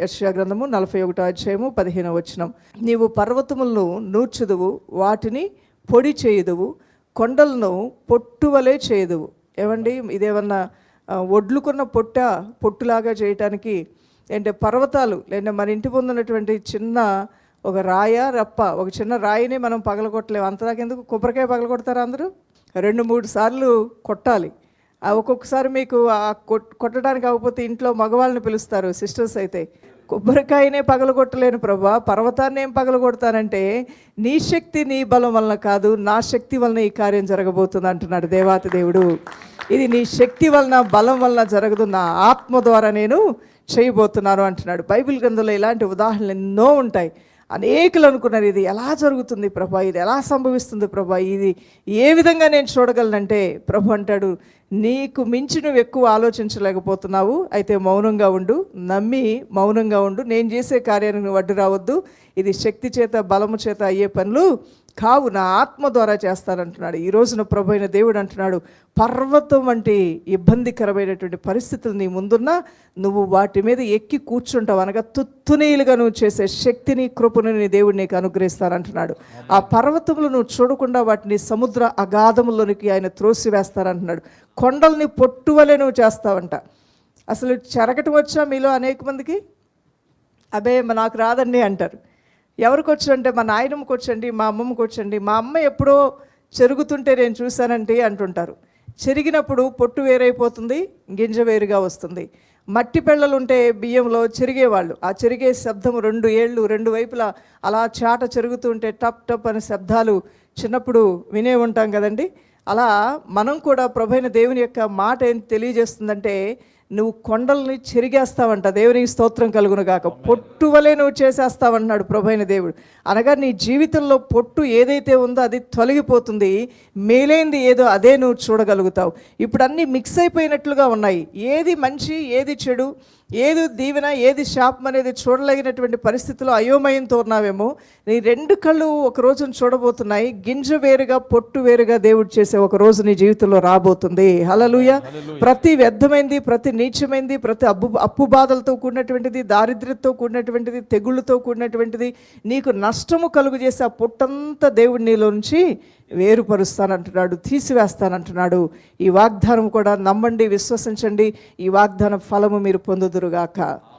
యశ్యా గ్రంథము నలభై ఒకటో అధ్యాయము పదిహేను వచనం. నీవు పర్వతములను నూర్చుదువు వాటిని పొడి చేయుదువు కొండలను పొట్టువలే చేయుదువు. ఏమండి? ఇదేమన్నా ఒడ్లుకున్న వడ్లుకున్న పొట్ట పొట్టులాగా చేయటానికి ఏంటంటే పర్వతాలు లేదా మన ఇంటి ముందు ఉన్నటువంటి చిన్న ఒక రాయ రప్ప ఒక చిన్న రాయిని మనం పగలగొట్టలేము. అంతదాకెందుకు కొబ్బరికాయ పగలగొడతారు అందరూ? రెండు మూడు సార్లు కొట్టాలి. ఒక్కొక్కసారి మీకు ఆ కొట్టడానికి కాకపోతే ఇంట్లో మగవాళ్ళని పిలుస్తారు సిస్టర్స్ అయితే. కొబ్బరికాయనే పగలగొట్టలేను ప్రభా పర్వతాన్ని ఏం పగలగొడతానంటే నీ శక్తి నీ బలం వలన కాదు నా శక్తి వలన ఈ కార్యం జరగబోతుంది అంటున్నాడు దేవాతి దేవుడు. ఇది నీ శక్తి వలన బలం వలన జరగదు నా ఆత్మ ద్వారా నేను చేయబోతున్నాను అంటున్నాడు. బైబిల్ గ్రంథంలో ఇలాంటి ఉదాహరణలు ఎన్నో ఉంటాయి. అనేకులు అనుకున్నారు ఇది ఎలా జరుగుతుంది ప్రభా? ఇది ఎలా సంభవిస్తుంది ప్రభా? ఇది ఏ విధంగా నేను చూడగలనంటే? ప్రభు అంటాడు నీకు మించి నువ్వు ఎక్కువ ఆలోచించలేకపోతున్నావు. అయితే మౌనంగా ఉండు. నమ్మి మౌనంగా ఉండు. నేను చేసే కార్యానికి నువ్వు అడ్డు రావద్దు ఇది శక్తి చేత బలము చేత అయ్యే పనులు. కావున ఆత్మ ద్వారా చేస్తానంటున్నాడు. ఈ రోజున ప్రభు అయిన దేవుడు అంటున్నాడు పర్వతం వంటి ఇబ్బందికరమైనటువంటి పరిస్థితులు నీ ముందున్నా నువ్వు వాటి మీద ఎక్కి కూర్చుంటావు అనగా తుత్తునీలుగా నువ్వు చేసే శక్తిని కృపను నీ దేవుడు నీకు అనుగ్రహిస్తానంటున్నాడు. ఆ పర్వతములు నువ్వు చూడకుండా వాటిని సముద్ర అగాధములోనికి ఆయన త్రోసివేస్తారంటున్నాడు కొండల్ని పొట్టువలే నువ్వు చేస్తావంట. అసలు చెరగటం వచ్చా మీలో అనేక మందికి? అబే నాకు రాదండి అంటారు. ఎవరికి వచ్చంటే మా నాయనమ్మకి వచ్చండి మా అమ్మమ్మకి వచ్చండి మా అమ్మ ఎప్పుడో చెరుగుతుంటే నేను చూశానండి అంటుంటారు. చెరిగినప్పుడు పొట్టు వేరైపోతుంది గింజ వేరుగా వస్తుంది. మట్టి పెళ్ళలు ఉంటే బియ్యంలో చెరిగేవాళ్ళు. ఆ చెరిగే శబ్దం రెండు ఏళ్ళు రెండు వైపులా అలా చాట చెరుగుతుంటే టప్ టప్ అనే శబ్దాలు చిన్నప్పుడు వినే ఉంటాం కదండి. అలా మనం కూడా ప్రభైన దేవుని యొక్క మాట ఏం తెలియజేస్తుందంటే నువ్వు కొండల్ని చెరిగేస్తావంట. దేవునికి స్తోత్రం కలుగును గాక పొట్టు వలె నువ్వు చేసేస్తావంటున్నాడు ప్రభైన దేవుడు. అనగా నీ జీవితంలో పొట్టు ఏదైతే ఉందో అది తొలగిపోతుంది. మేలైంది ఏదో అదే నువ్వు చూడగలుగుతావు. ఇప్పుడు అన్నీ మిక్స్ అయిపోయినట్లుగా ఉన్నాయి. ఏది మంచి ఏది చెడు ఏది దీవెన ఏది శాపం అనేది చూడలేగినటువంటి పరిస్థితిలో అయోమయంతో ఉన్నావేమో నీ రెండు కళ్ళు ఒక రోజును చూడబోతున్నాయి. గింజ వేరుగా పొట్టు వేరుగా దేవుడు చేసే ఒక రోజు నీ జీవితంలో రాబోతుంది. హలలుయ ప్రతి వ్యర్థమైంది ప్రతి నీచమైంది ప్రతి అప్పు అప్పు బాధలతో కూడినటువంటిది దారిద్ర్యంతో కూడినటువంటిది తెగుళ్ళతో కూడినటువంటిది నీకు నష్టము కలుగు చేసే ఆ పొట్టంతా దేవుడి నీలో నుంచి వేరుపరుస్తానంటున్నాడు తీసివేస్తానంటున్నాడు. ఈ వాగ్దానం కూడా నమ్మండి విశ్వసించండి. ఈ వాగ్దాన ఫలము మీరు పొందుదురుగాక.